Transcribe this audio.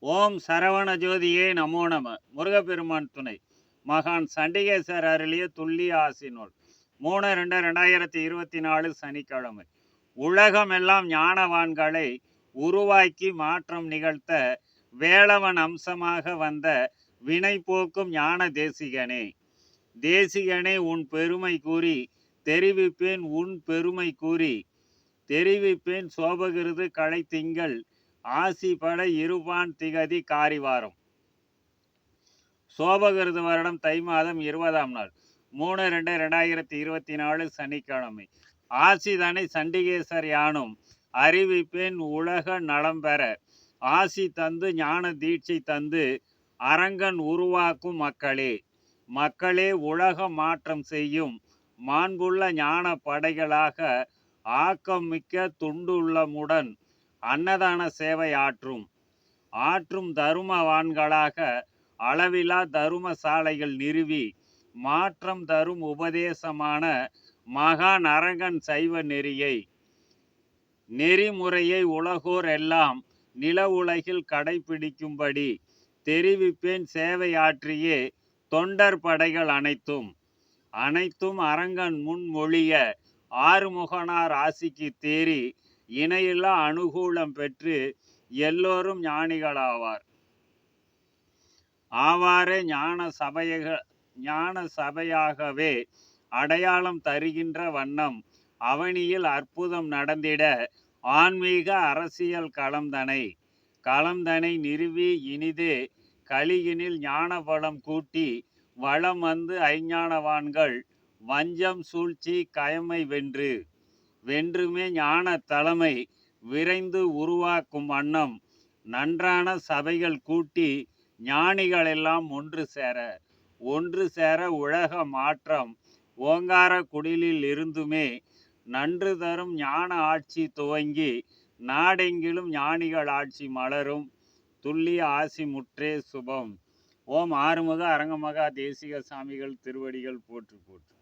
ஓம் சரவண ஜோதியே நமோ நம. முருகப்பெருமான் துணை. மகான் சண்டிகேசர் அருளிய துல்லிய ஆசி நூல். மூணு ரெண்டு ரெண்டாயிரத்தி இருபத்தி நாலு சனிக்கிழமை. உலகமெல்லாம் ஞானவான்களை உருவாக்கி மாற்றம் நிகழ்த்த வேளவன் அம்சமாக வந்த வினை போக்கும் ஞான தேசிகனே. தேசிகனே உன் பெருமை கூறி தெரிவிப்பேன் உன் பெருமை கூறி தெரிவிப்பேன் சோபகிருது களை திங்கள் ஆசிபட இருபான் திகதி காரிவாரம். சோபகிருது வருடம் தை மாதம் இருபதாம் நாள். மூணு ரெண்டு ரெண்டாயிரத்தி இருபத்தி நாலு சனிக்கிழமை. ஆசிதனை சண்டிகேசர் யானும் அறிவிப்பேன் உலக நலம் பெற. ஆசி தந்து ஞான தீட்சை தந்து அரங்கன் உருவாக்கும் மக்களே. மக்களே உலக மாற்றம் செய்யும் மாண்புள்ள ஞான படைகளாக ஆக்கம் மிக்க துண்டுள்ளமுடன் அன்னதான சேவை ஆற்றும். ஆற்றும் தருமவான்களாக அளவிலா தரும சாலைகள் நிறுவி மாற்றம் தரும் உபதேசமான மகான் அரங்கன் சைவ நெறியை. நெறிமுறையை உலகோர் எல்லாம் நில உலகில் கடைபிடிக்கும்படி தெரிவிப்பேன் சேவை ஆற்றியே தொண்டர் படைகள் அனைத்தும். அனைத்தும் அரங்கன் முன்மொழிய ஆறுமுகனார் ஆசிக்கு தேறி இணையில்லா அனுகூலம் பெற்று எல்லோரும் ஞானிகளாவார். ஆவாரே ஞான சபையக ஞான சபையாகவே அடையாளம் தருகின்ற வண்ணம் அவனியில் அற்புதம் நடந்திட ஆன்மீக அரசியல் களம்தனை களம்தனை நிறுவி இனிதே கலியினில் ஞானபலம் கூட்டி வளம் வந்து ஐஞானவான்கள் வஞ்சம் சூழ்ச்சி கயமை வென்று வென்றுமே ஞான தலைமை விரைந்து உருவாக்கும் வண்ணம் நன்றான சபைகள் கூட்டி ஞானிகளெல்லாம் ஒன்று சேர ஒன்று சேர உலக மாற்றம் ஓங்கார குடிலில் இருந்துமே நன்று தரும் ஞான ஆட்சி துவங்கி நாடெங்கிலும் ஞானிகள் ஆட்சி மலரும். துல்லிய ஆசி முற்றே சுபம். ஓம் ஆறுமுக அரங்கமகா தேசிக சாமிகள் திருவடிகள் போற்று போற்று.